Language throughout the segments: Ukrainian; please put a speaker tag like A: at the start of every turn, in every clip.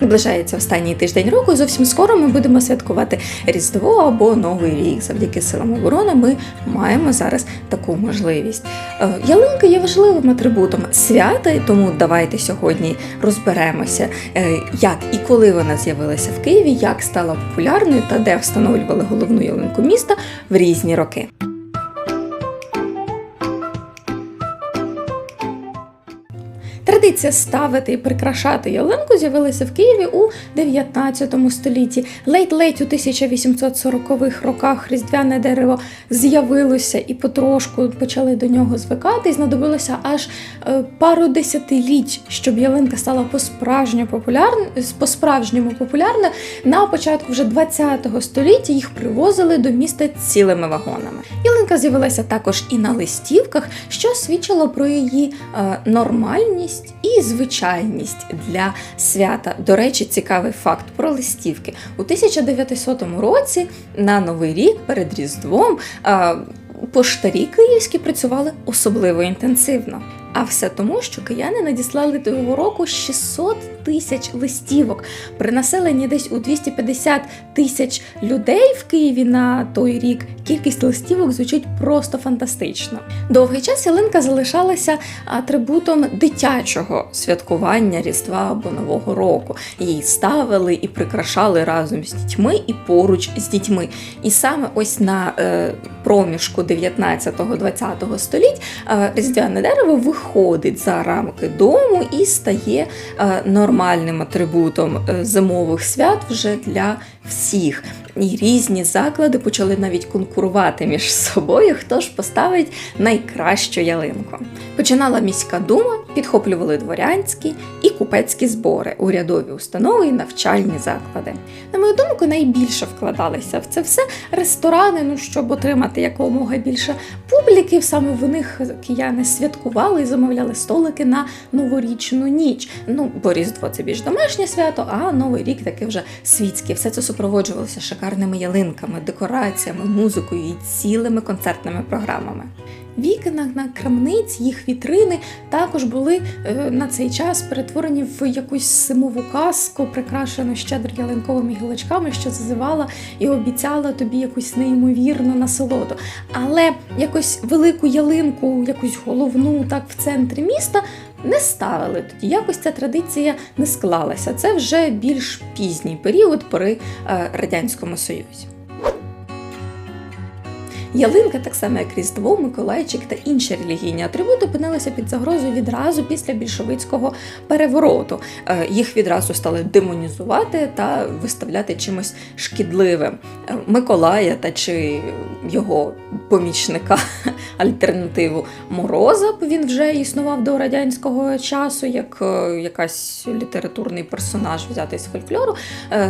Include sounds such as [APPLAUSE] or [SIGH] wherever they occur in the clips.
A: Наближається останній тиждень року. і Зовсім скоро ми будемо святкувати Різдво або Новий рік. Завдяки силам оборони ми маємо зараз таку можливість. Е, Ялинка є важливим атрибутом свята, тому давайте сьогодні розберемося, е, як і коли вона з'явилася в Києві, як стала популярною та де встановлювали головну ялинку міста в різні роки. Традиція ставити і прикрашати ялинку з'явилася в Києві у 19 столітті. Ледь-ледь у 1840-х роках різдвяне дерево з'явилося і потрошку почали до нього звикати. І знадобилося аж е, пару десятиліть, щоб ялинка стала по-справжньому популярна. По-справжньому популярна. На початку вже 20-го століття їх привозили до міста цілими вагонами. Ялинка з'явилася також і на листівках, що свідчило про її е, нормальність і звичайність для свята. До речі, цікавий факт про листівки. У 1900 році на Новий рік перед Різдвом поштарі київські працювали особливо інтенсивно. А все тому, що кияни надіслали того року 600 тисяч листівок при населенні десь у 250 тисяч людей в Києві на той рік. Кількість листівок звучить просто фантастично. Довгий час ялинка залишалася атрибутом дитячого святкування Різдва або Нового року. Її ставили і прикрашали разом з дітьми і поруч з дітьми. І саме ось на е, проміжку 19-20 століть е, різдвяне дерево виходить за рамки дому і стає е, нормальним атрибутом е, зимових свят вже для всіх. І різні заклади почали навіть конкурувати між собою, хто ж поставить найкращу ялинку. Починала міська дума, підхоплювали дворянські і купецькі збори, урядові установи і навчальні заклади. На мою думку, найбільше вкладалися в це все ресторани, ну щоб отримати якомога більше публіки. Саме в них кияни святкували і замовляли столики на новорічну ніч. Ну, бо Різдво це більш домашнє свято, а Новий рік таке вже світське. Все це супроводжувалося шикарними ялинками, декораціями, музикою і цілими концертними програмами. Вікна на крамниць, їх вітрини також були е, на цей час перетворені в якусь зимову казку, прикрашену щедро ялинковими гілочками, що зазивала і обіцяла тобі якусь неймовірну насолоду. Але якось велику ялинку, якусь головну, так в центрі міста. Не ставили тоді, якось ця традиція не склалася. Це вже більш пізній період при е, Радянському Союзі. Ялинка, так само як Різдво, Миколайчик та інші релігійні атрибути опинилися під загрозою відразу після більшовицького перевороту. Е, Їх відразу стали демонізувати та виставляти чимось шкідливим. Е, Миколая та чи його помічника [LAUGHS] альтернативу Мороза, він вже існував до радянського часу, як е, якась літературний персонаж взятий з фольклору,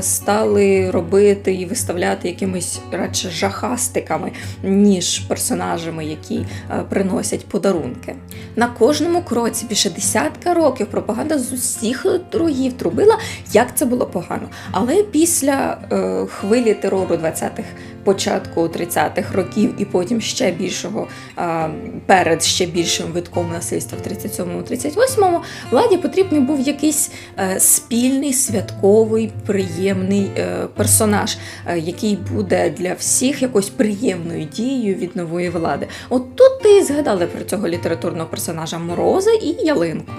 A: стали робити і виставляти якимись радше жахастиками, ніж персонажами, які е, приносять подарунки. На кожному кроці більше десятка років пропаганда з усіх рогів трубила, як це було погано. Але після е, хвилі терору 20-х, початку 30-х років, і потім ще більшого перед ще більшим витком насильства в 37-38, владі потрібний був якийсь е, спільний святковий приємний е, персонаж, е, який буде для всіх якось приємною дією від нової влади. От тут і згадали про цього літературного персонажа Мороза і Ялинку.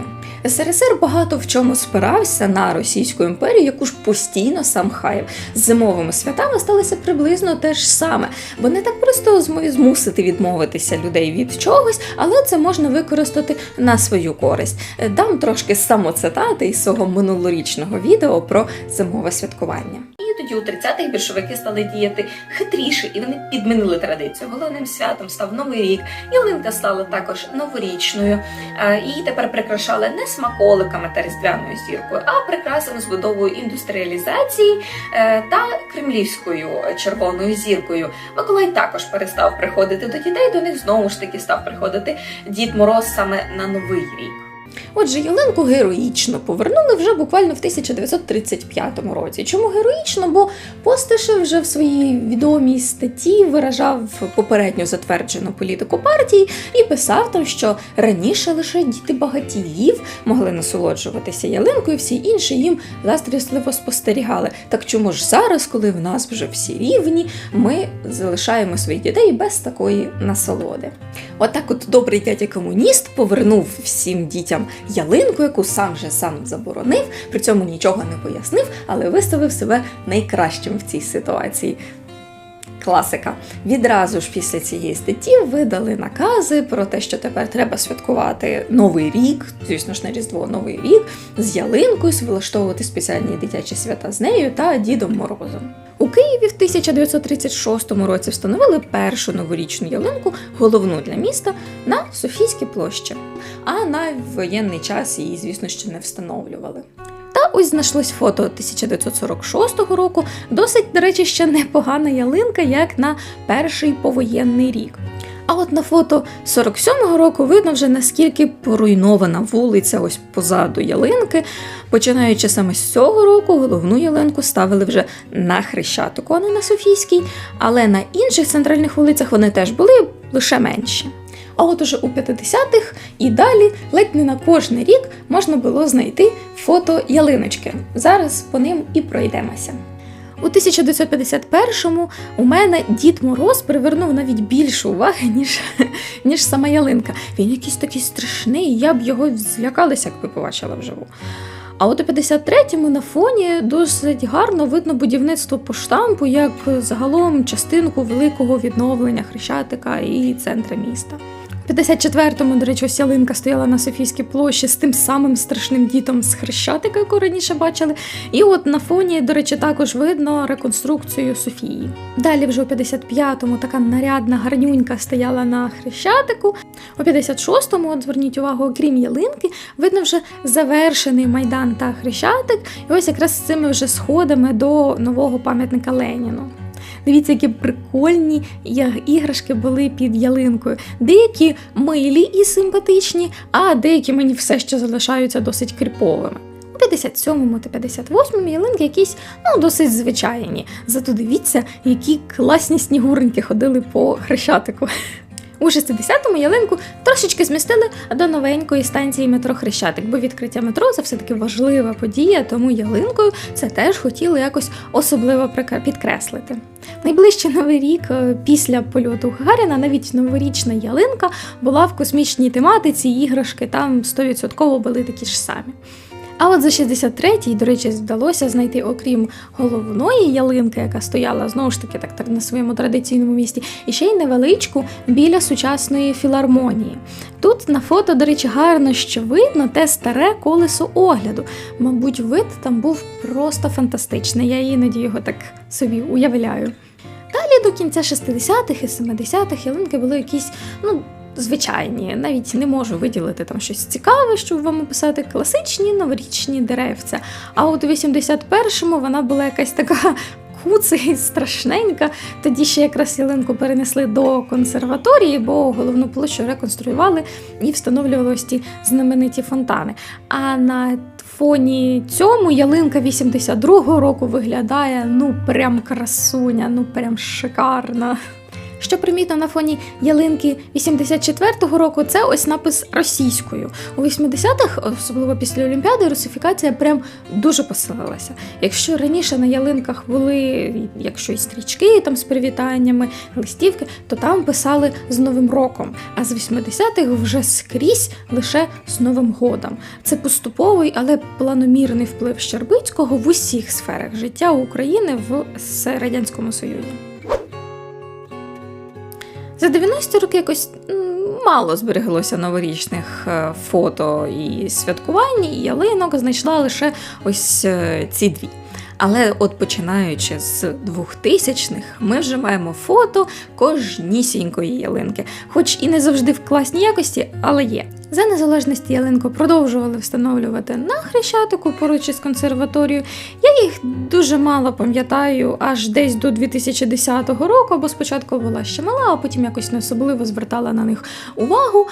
A: СРСР багато в чому спирався на Російську імперію, яку ж постійно сам хаяв. З зимовими святами сталося приблизно те ж саме, бо не так просто змусити відмовитися людей від чогось, але це можна використати на свою користь. Дам трошки самоцитати із свого минулорічного відео про зимове святкування. Тоді у 30-х більшовики стали діяти хитріше, і вони підмінили традицію. Головним святом став Новий рік. Ялинка стала також новорічною. І тепер прикрашали не смаколиками та різдвяною зіркою, а прикрасами з будовою індустріалізації е, та кремлівською червоною зіркою. Миколай також перестав приходити до дітей. До них знову ж таки став приходити Дід Мороз саме на Новий рік. Отже, ялинку героїчно повернули вже буквально в 1935 році. Чому героїчно? Бо Постишев вже в своїй відомій статті виражав попередньо затверджену політику партії і писав там, що раніше лише діти багатіїв могли насолоджуватися ялинкою, всі інші їм застрісливо спостерігали. Так чому ж зараз, коли в нас вже всі рівні, ми залишаємо своїх дітей без такої насолоди? Отак, от добрий дядя комуніст повернув всім дітям ялинку, яку сам же сам заборонив, при цьому нічого не пояснив, але виставив себе найкращим в цій ситуації. Класика. Відразу ж після цієї статті видали накази про те, що тепер треба святкувати Новий рік, звісно ж, на Різдво Новий рік, з ялинкою, влаштовувати спеціальні дитячі свята з нею та Дідом Морозом. У Києві в 1936 році встановили першу новорічну ялинку, головну для міста, на Софійській площі. А на воєнний час її, звісно, ще не встановлювали. Ось знайшлось фото 1946 року, досить, до речі, ще непогана ялинка, як на перший повоєнний рік. А от на фото 47-го року видно вже наскільки поруйнована вулиця ось позаду ялинки. Починаючи саме з цього року, головну ялинку ставили вже на Хрещатику, а не на Софійській, але на інших центральних вулицях вони теж були лише менші. А от уже у 50-х і далі ледь не на кожний рік можна було знайти фото ялиночки. Зараз по ним і пройдемося. У 1951-му у мене Дід Мороз привернув навіть більше уваги, ніж, [LAUGHS] ніж сама ялинка. Він якийсь такий страшний, я б його злякалася, якби побачила вживу. А от у 53-му на фоні досить гарно видно будівництво поштампу як загалом частинку великого відновлення Хрещатика і центра міста. В 54-му, до речі, ось ялинка стояла на Софійській площі з тим самим страшним дітом з Хрещатика, яку раніше бачили. І от на фоні, до речі, також видно реконструкцію Софії. Далі вже у 55-му така нарядна гарнюнька стояла на Хрещатику. У 56-му, от зверніть увагу, окрім ялинки, видно вже завершений майдан та Хрещатик. І ось якраз з цими вже сходами до нового пам'ятника Леніну. Дивіться, які прикольні іграшки були під ялинкою. Деякі милі і симпатичні, а деякі мені все ще залишаються досить кріповими. У 57-му та 58-му ялинки якісь ну досить звичайні. Зато дивіться, які класні снігуреньки ходили по хрещатику. У 60-му ялинку трошечки змістили до новенької станції метро Хрещатик, бо відкриття метро це все-таки важлива подія, тому ялинкою це теж хотіли якось особливо підкреслити. Найближчий новий рік е, після польоту Гагаріна навіть новорічна ялинка була в космічній тематиці, іграшки там 100% були такі ж самі. А от за 63-й, до речі, вдалося знайти, окрім головної ялинки, яка стояла знову ж таки так, так на своєму традиційному місці, і ще й невеличку біля сучасної філармонії. Тут на фото, до речі, гарно що видно те старе колесо огляду. Мабуть, вид там був просто фантастичний. Я іноді його так собі уявляю. Далі до кінця 60-х і 70-х ялинки були якісь, ну, звичайні. Навіть не можу виділити там щось цікаве, щоб вам описати класичні новорічні деревця. А от у 81-му вона була якась така. [LAUGHS] Куци страшненька. Тоді ще якраз ялинку перенесли до консерваторії, бо головну площу реконструювали і встановлювали ось ті знамениті фонтани. А на фоні цьому ялинка 82-го року виглядає ну прям красуня, ну прям шикарна. Що примітно на фоні ялинки 84-го року, це ось напис російською. У 80-х, особливо після Олімпіади, русифікація прям дуже посилилася. Якщо раніше на ялинках були, якщо і стрічки там з привітаннями, листівки, то там писали з Новим роком. А з 80-х вже скрізь лише з Новим годом. Це поступовий, але планомірний вплив Щербицького в усіх сферах життя України в радянському союзі. За 90-ті роки якось мало збереглося новорічних е, фото і святкувань, і ялинок знайшла лише ось е, ці дві. Але от починаючи з 2000-х, ми вже маємо фото кожнісінької ялинки, хоч і не завжди в класній якості, але є. За незалежності ялинку продовжували встановлювати на Хрещатику поруч із консерваторією. Я їх дуже мало пам'ятаю, аж десь до 2010 року, бо спочатку була ще мала, а потім якось не особливо звертала на них увагу.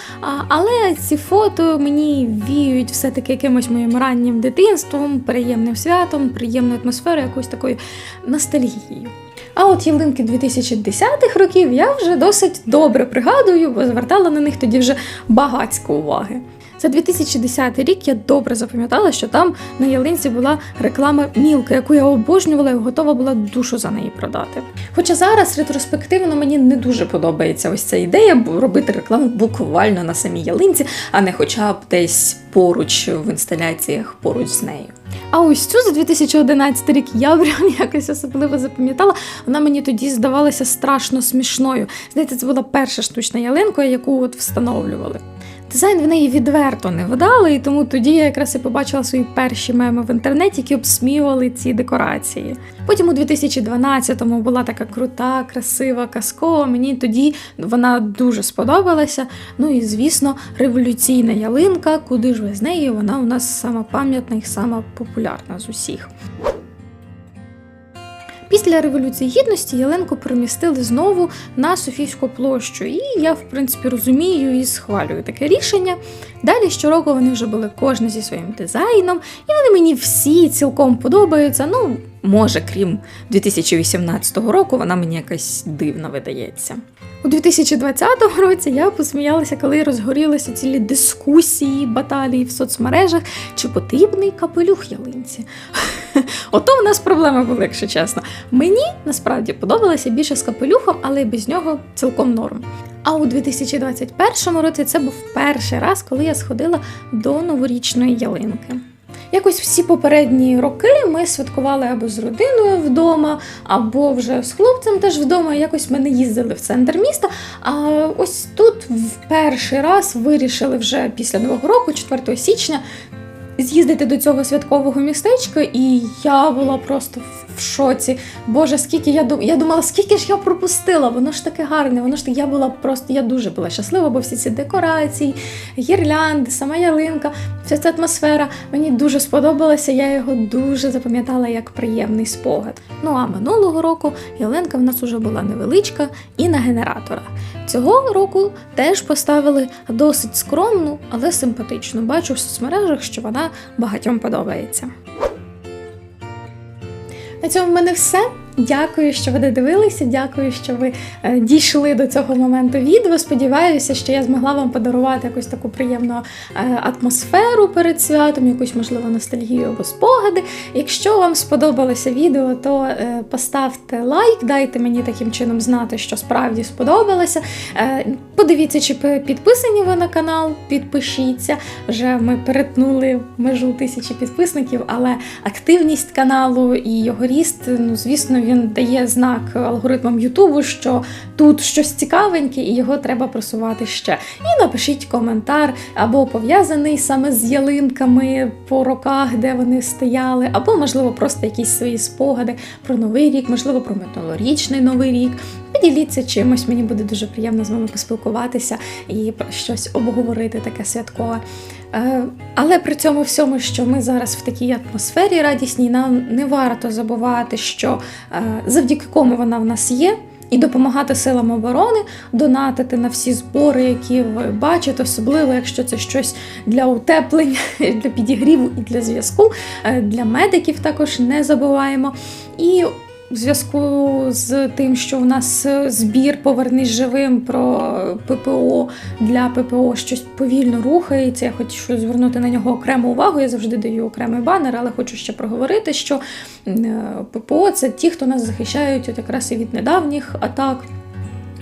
A: Але ці фото мені віють все-таки якимось моїм раннім дитинством, приємним святом, приємною атмосферою, якоюсь такою ностальгією. А от ялинки 2010-х років я вже досить добре пригадую, бо звертала на них тоді вже багатько уваги. За 2010 рік я добре запам'ятала, що там на ялинці була реклама Мілки, яку я обожнювала і готова була душу за неї продати. Хоча зараз ретроспективно мені не дуже подобається ось ця ідея робити рекламу буквально на самій ялинці, а не хоча б десь поруч в інсталяціях поруч з нею. А ось цю за 2011 рік я [LAUGHS] прям якось особливо запам'ятала. Вона мені тоді здавалася страшно смішною. Здається, це була перша штучна ялинка, яку от встановлювали. Дизайн в неї відверто не вдалий, тому тоді я якраз і побачила свої перші меми в інтернеті, які обсміювали ці декорації. Потім у 2012-му була така крута, красива казкова. Мені тоді вона дуже сподобалася. Ну і звісно, революційна ялинка. Куди ж ви з нею? Вона у нас сама пам'ятна і сама популярна з усіх. Після Революції Гідності Яленку перемістили знову на Софійську площу, і я, в принципі, розумію і схвалюю таке рішення. Далі щороку вони вже були кожна зі своїм дизайном, і вони мені всі цілком подобаються. Ну, може, крім 2018 року, вона мені якась дивна видається. У 2020 році я посміялася, коли розгорілися цілі дискусії, баталії в соцмережах, чи потрібний капелюх ялинці. [LAUGHS] Ото в нас проблеми були, якщо чесно. Мені насправді подобалося більше з капелюхом, але без нього цілком норм. А у 2021 році це був перший раз, коли я сходила до новорічної ялинки. Якось всі попередні роки ми святкували або з родиною вдома, або вже з хлопцем теж вдома. Якось ми не їздили в центр міста. А ось тут в перший раз вирішили вже після нового року, 4 січня, з'їздити до цього святкового містечка, і я була просто в шоці. Боже, скільки я дум... я думала, скільки ж я пропустила, воно ж таке гарне, воно ж таке, я була просто, я дуже була щаслива, бо всі ці декорації, гірлянди, сама ялинка, вся ця атмосфера мені дуже сподобалася. Я його дуже запам'ятала як приємний спогад. Ну а минулого року ялинка в нас уже була невеличка і на генераторах. Цього року теж поставили досить скромну, але симпатичну. Бачу в соцмережах, що вона багатьом подобається. На цьому в мене все. Дякую, що ви додивилися. Дякую, що ви е, дійшли до цього моменту відео. Сподіваюся, що я змогла вам подарувати якусь таку приємну е, атмосферу перед святом, якусь можливо ностальгію або спогади. Якщо вам сподобалося відео, то е, поставте лайк, дайте мені таким чином знати, що справді сподобалося. Подивіться, чи підписані ви на канал, підпишіться. Вже ми перетнули межу тисячі підписників, але активність каналу і його ріст, ну звісно, він дає знак алгоритмам Ютубу, що тут щось цікавеньке, і його треба просувати ще. І напишіть коментар або пов'язаний саме з ялинками по роках, де вони стояли, або, можливо, просто якісь свої спогади про новий рік, можливо, про минулорічний новий рік. Поділіться чимось, мені буде дуже приємно з вами поспілкуватися і щось обговорити таке святкове. Е, Але при цьому всьому, що ми зараз в такій атмосфері радісній, нам не варто забувати, що е, завдяки кому вона в нас є. І допомагати силам оборони, донатити на всі збори, які ви бачите, особливо якщо це щось для утеплення, [LAUGHS] для підігріву і для зв'язку. Е, Для медиків також не забуваємо. І в зв'язку з тим, що у нас збір Повернись живим про ППО для ППО щось повільно рухається. Я хочу звернути на нього окрему увагу. Я завжди даю окремий банер, але хочу ще проговорити, що е, ППО це ті, хто нас захищають от якраз і від недавніх атак.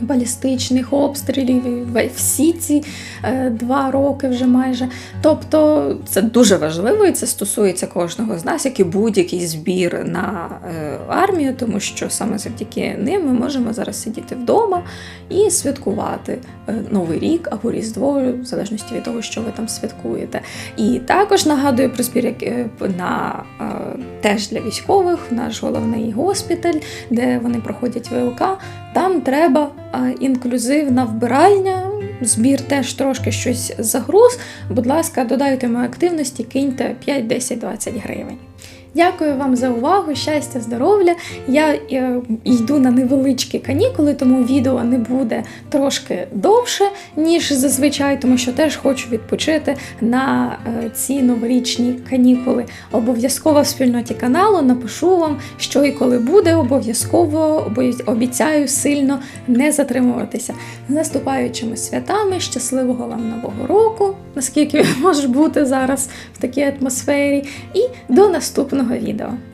A: Балістичних обстрілів всі ці е, два роки вже майже. Тобто це дуже важливо, і це стосується кожного з нас, як і будь-який збір на е, армію, тому що саме завдяки ним ми можемо зараз сидіти вдома і святкувати е, Новий рік або Різдво, в залежності від того, що ви там святкуєте. І також нагадую про збір на теж для військових, наш головний госпіталь, де вони проходять ВЛК. Там треба інклюзивна вбиральня. збір теж трошки щось загруз, будь ласка, додайте мої активності, киньте 5, 10, 20 гривень. Дякую вам за увагу, щастя, здоров'я. Я е, йду на невеличкі канікули, тому відео не буде трошки довше, ніж зазвичай, тому що теж хочу відпочити на е, ці новорічні канікули. Обов'язково в спільноті каналу напишу вам, що і коли буде. Обов'язково обіцяю сильно не затримуватися. З наступаючими святами, щасливого вам нового року, наскільки [LAUGHS] може бути зараз в такій атмосфері, і до наступного відео.